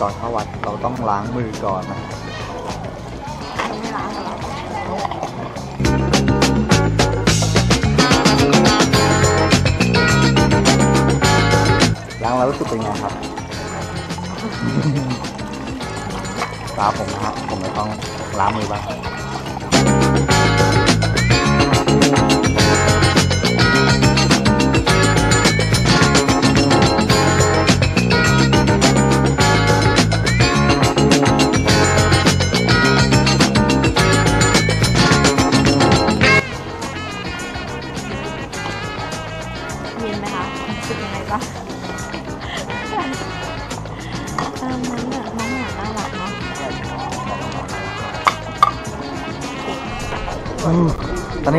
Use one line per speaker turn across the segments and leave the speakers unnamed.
ก่อนเข้าวัดเราต้องล้างมือก่อนนะ
ไม่ล้างหรอ
ล้างแล้วรู้สึกเป็นไงครับตาผมนะฮะผมจะต้องล้างมือบ้าง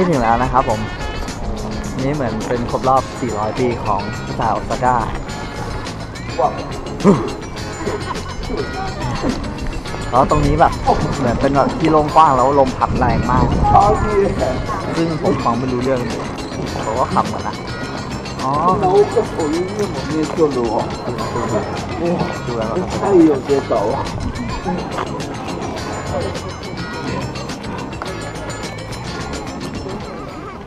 ที่ถึงแล้วนะครับผม นี่เหมือนเป็นครบรอบ 400 ปีของซาโอซาก้าแล้วตรงนี้แบบเหมือนเป็นแบบที่โล่งกว้างแล้วลมพัดแรงมาก ซึ่งผมฟังไม่รู้เรื่องเขาก็ขับมาละอ๋อ
เราก็ผมนี่ผมนี่ตั
ดูแล้ใช่
โยเกโตะ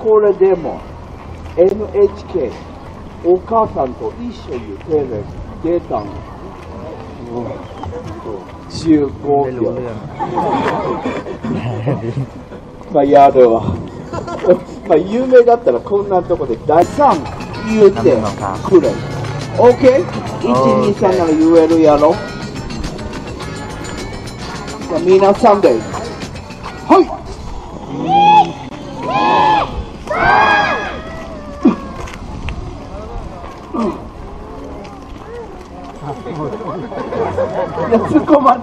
これでも NHK お母さんと一緒にテレビ出たの、うん、15秒 まあやるわまあ有名だったらこんなとこで大さん言うてくれ。OK123 なら言えるやろ、まあ、皆さんで。はい。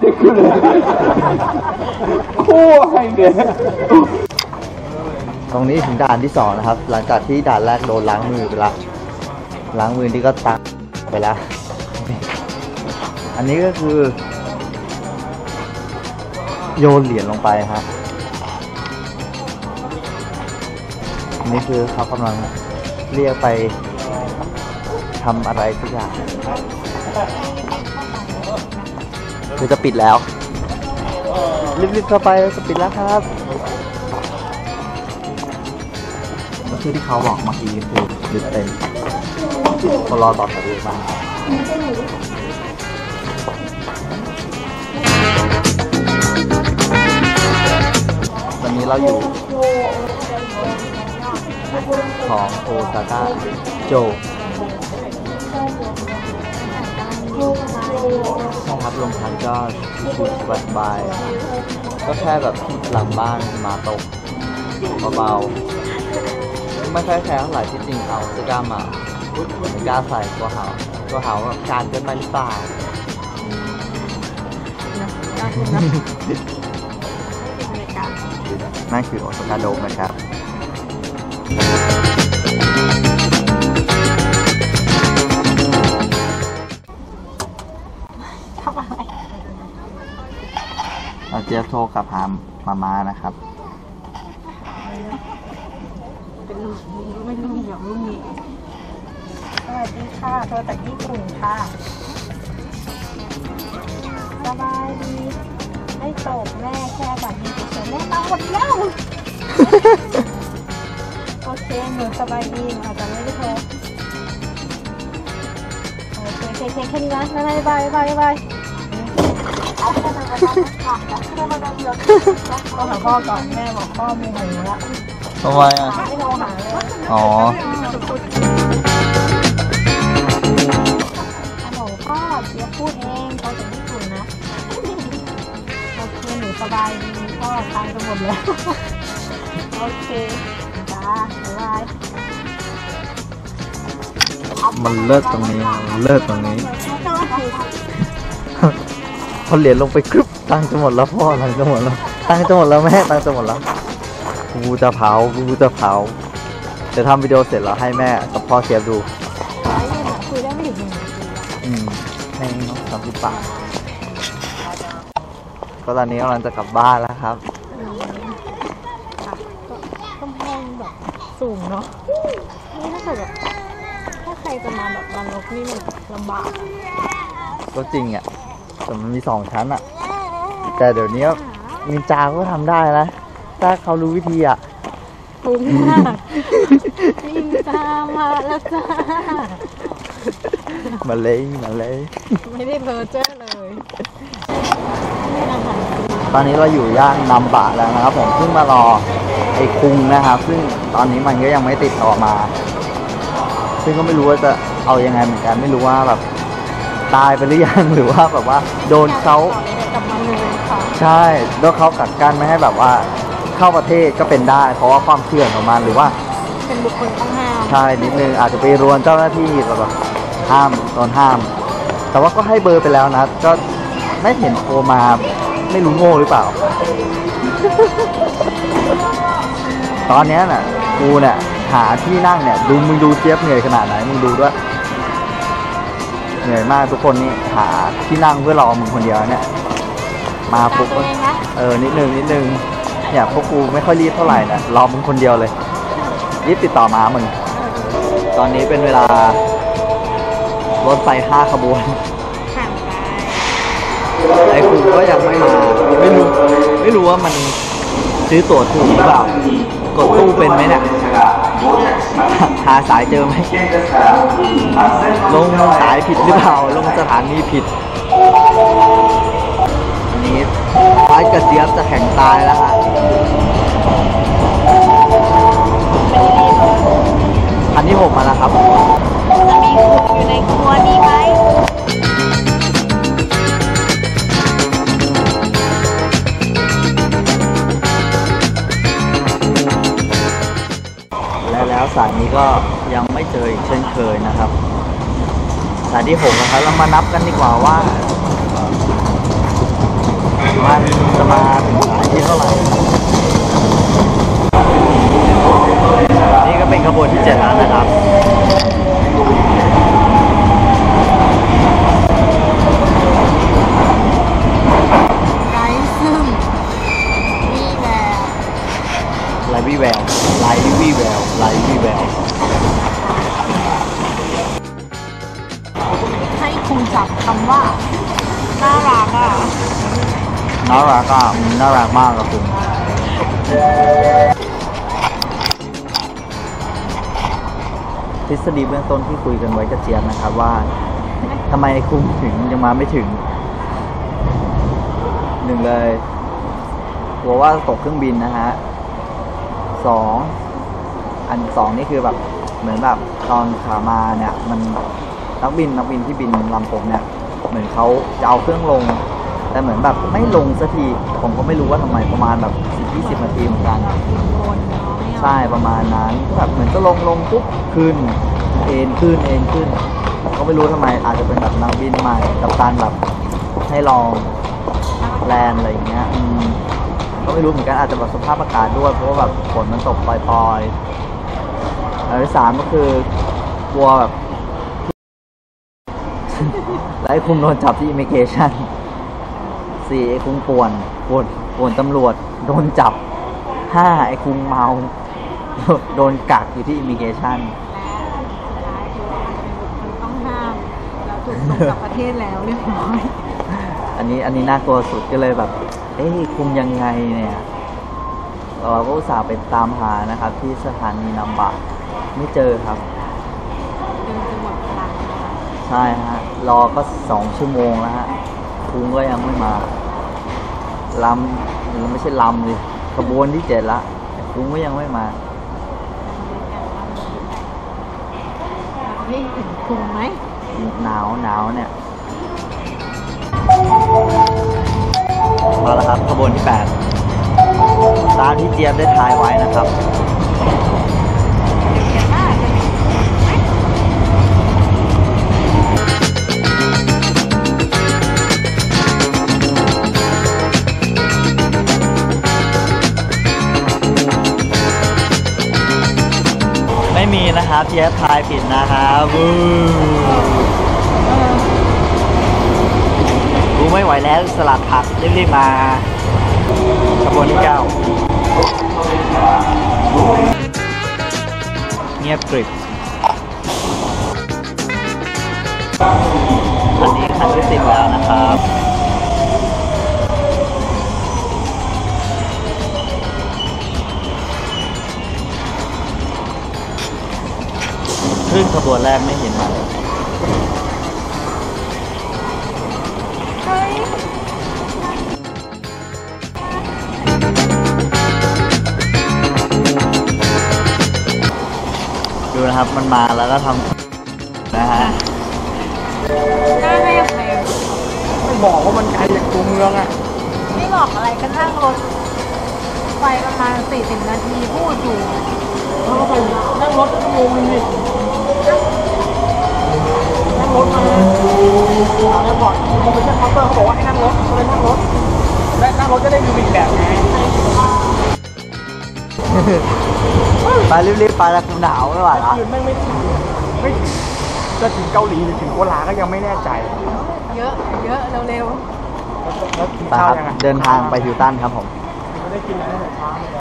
っ込まんでくれ怖いね
ตรงนี้ถึงด่านที่สองนะครับ หลังจากที่ด่านแรกโดนล้างมือไปละล้างมือนี่ก็ตังไปละอันนี้ก็คือ โยนเหรียญลงไปฮะอันนี้คือเขากำลังเรียกไปทำอะไรสักอย่าง คือจะปิดแล้วรีบๆเข้าไปจะปิดแล้วครับก็คือที่เขาบอกเมื่อกี้คือลึกเต็มคนรอต่อแถวเยอะมากวันนี้เราอยู่ของโอซาก้าโจ ห้องพักลงพักก็ชิวๆสบายๆก็แค่แบบหลังบ้านมาตกเบาๆไม่ค่อยแคร์เท่าไหร่ที่จริงเอาเสื้อกล้ามมาไม่กล้าใส่ตัวหาวตัวหาวแบบการเกินไปหรือเปล่า
นะน่าคุณนะบรรยากาศ
นั่นคือโอซาก้าโดมนะครับ เราเจี๊ยบโทรกลับหามาม่านะครับ
เป็นลูกไม่รู้อย่างลูกนี้สวัสดีค่ะโทรจากญี่ปุ่นค่ะสบายดีไม่ตกแม่แค่แบบนี้เฉยๆแม่ตามหมดแล้วโอเคหนูสบายดีหนูอาจจะไม่ได้โทรโอเคโอเคโอเคแค่นี้นะบ๊ายบายบายบายเอาแค่นั้น ก็ได้ค่ะแค่นั้นเดียวก็หาพ่อก่อนแม่บอกพ่อโมโหละ
ทำไมอะ
ไม่โทรหาเลย
อ๋อ
ฮัลโหลพ่อเจี๊ยบพูดเองเขาจากญี่ปุ่นนะโอเคหนูสบายดีพ่อทานกันหมดแล้วโอเคจ้าบ๊ายบาย
มันเลิศตรงนี้มันเลิศตรงนี้พ อเหรียญลงไปครึบตังค์จะหมดแล้วพ่อตังค์จะหมดแล้วตังค์จะหมดแล้วแม่ตังค์จะหมดแล้วกูจะเผากูจะเผาจะทำวิดีโอเสร็จแล้วให้แม่กับพ่อเชฟดู
คุยได้ไม่ถึงหนึ่งนาทีอะ
อืมแพงเนาะสามสิบบาทก็ตอนนี้กำลังจะกลับบ้านแล้วครับ
ค่ะก็กำแพงแบบสูงเนาะนี่ถ้าเกิดแบบถ้าใครจะมาแบบบางนกนี่มันลำบาก
ก็จริงอะ แต่แต่มันมีสองชั้นอะแต่เดี๋ยวนี้นินจาก็ทำได้แล้วถ้าเขารู้วิธีอะ
ตุ้มมากนินจามาแล้วจ้า
มาเลยมาเลย
ไม่ได้เพอเจอเลยนี่อาหารฟรี
ตอนนี้เราอยู่ย่านนำบะแล้วนะครับ ผมเพิ่งมารอไอ้คุงนะครับ ซึ่งตอนนี้มันก็ยังไม่ติดต่อมา ซึ่งก็ไม่รู้ว่าจะเอายังไงเหมือนกัน ไม่รู้ว่าแบบ ตายไปหรือยังหรือว่าแบบว่าโดนเขา
ต่อเลยกลับมาเลยค่ะ
ใช่โดนเขากักกันไม่ให้แบบว่าเข้าประเทศก็เป็นได้ เพราะว่าความเชื่อของมันหรือว่า
เป็นบุคคลต้องห้าม
ใช่นิดนึงอาจจะไปรวนเจ้าหน้าที่แบบห้ามตอนห้าม แต่ว่าก็ให้เบอร์ไปแล้วนะ ก็ไม่เห็นโทรมาไม่รู้โง่หรือเปล่า ตอนเนี้ยน่ะกูเนี่ยหาที่นั่งเนี่ย ดูมึงดูเจี๊ยบเหนื่อยขนาดไหนมึงดูด้วย เหนื่อยมากทุกคนนี่หาที่นั่งเพื่อรอมึงคนเดียวเนี่ยมาปุ๊บ
ตัวเองนะ
เออนิดนึงนิดนึงเนี่ยพวกกูไม่ค่อยรีบเท่าไหร่นะรอมึงคนเดียวเลยรีบติดต่อมามึงตอนนี้เป็นเวลารถไฟห้าขบวน
ห่างไป
ไอ้ครูก็ยังไม่มาไม่รู้ไม่รู้ว่ามันซื้อตั๋วถูกหรือเปล่ากดตู้เป็นไหมเนี่ย หาสายเจอไหมลงสายผิดหรือเปล่า ลงสถานีผิดนี้ฟ้ายกระเจี๊ยบจะแข่งตายแล้วฮะอันที่หกมาแล้วครับ
จะมีขุดอยู่ในครัวนี้ไหม
แล้วสายนี้ก็ยังไม่เจออีกเช่นเคยนะครับ สายที่หกนะครับเรามานับกันดีกว่าว่า มันจะมาถึงสายที่เท่าไหร่นี่ก็เป็นขบวนที่เจ็ดแล้วนะครับ ฤษฎีเบื้องต้นที่คุยกันไว้กับเจี๊ยบนะครับว่าทำไมคุมถึงยังมาไม่ถึงหนึ่งเลยกลัวว่าตกเครื่องบินนะฮะสองอันสองนี่คือแบบเหมือนแบบตอนขามาเนี่ย มันนักบินนักบินที่บินลำผมเนี่ย เหมือนเขาจะเอาเครื่องลง แต่เหมือนแบบไม่ลงสักที ผมก็ไม่รู้ว่าทำไมประมาณแบบสิบยี่สิบนาทีเหมือนกัน
บนเนาะไม่เอา
ใช่ประมาณนั้นแบบเหมือนจะลงลงปุ๊บขึ้น เอ็นขึ้นเอ็นขึ้นก็ไม่รู้ทำไมอาจจะเป็นแบบนักบินใหม่กับการแบบให้ลองแลนด์อะไรอย่างเงี้ยอืมก็ไม่รู้เหมือนกันอาจจะแบบสภาพอากาศด้วยเพราะว่าแบบฝนมันตกปล่อยๆอันที่สามก็คือกลัวแบบแล้วไอ้คุมโดนจับที่อิมิเกชัน สี่ไอ้คุมป่วนป่วนป่วนตำรวจ โดนจับห้าไอ้คุมเมา โดนกักอยู่ที่อิมิเกชัน
และสุดท้ายคือเป็นบุคคลต้องห้ามแล้วถูกส่งกลับประเทศแล้วเรียบร้อย
อันนี้อันนี้น่ากลัวสุดก็เลยแบบ เอ๊ะคุมยังไงเนี่ยเราก็อุตส่าห์ไปตามหานะครับ ที่สถานีนำบะไม่เจอครับ
เดินจะหมดพลัง
ใช่ฮะ รอก็สองชั่วโมงแล้วฮะคุงก็ยังไม่มา ลำหรือไม่ใช่ลำเลยขบวนที่เจ็ดละแต่คุงก็ยังไม่มา
นี่ถึงคุมไหม
หนาวหนาวเนี่ยมาแล้วครับขบวนที่8ตามที่เจี๊ยบได้ทายไว้นะครับ นะครับเจฟทายผิดนะครับรู้ไม่ไหวแล้วสลัดผักรีบๆมาขบวนที่เงียบกริบอันนี้คันที่สิบกริบ ขึ้นขบวนแรกไม่เห็นมาเลย
เฮ้ย
ดูนะครับมันมาแล้วก็ทำนะฮะ
หน้าไม่ยังไง
ไม่บอกว่ามันไกลจากตัวเมืองอะ
ไม่บอกอะไรก็นั่งรถไปประมาณสี่สิบนาทีพูดอยู่
เขาก็ไปนั่งรถชั่วโมงนึงดิ นั่งรถมาถามแล้วก่อนผมไปเช็คเคาน์เตอร์เขาบอกว่าให้นั่งรถก็เลยนั่งรถและนั่งรถจะได้วิวอีกแบบไง
ไปรีบๆไปแล้วกูหนาวไม่ไหวละ
คืนแม่งไม่ถึงไม่ถึงจะถึงเกาหลีหรือถึงโคราชก็ยังไม่แน่ใจ
เยอะ เยอะเร็ว
แล้วกิน
ไป
ข้า
ควรับ
ยังไง
เดินทางไปฮิวตันครับผม
ไม่ได้กินอะไรตั้งแต่เช้าเลย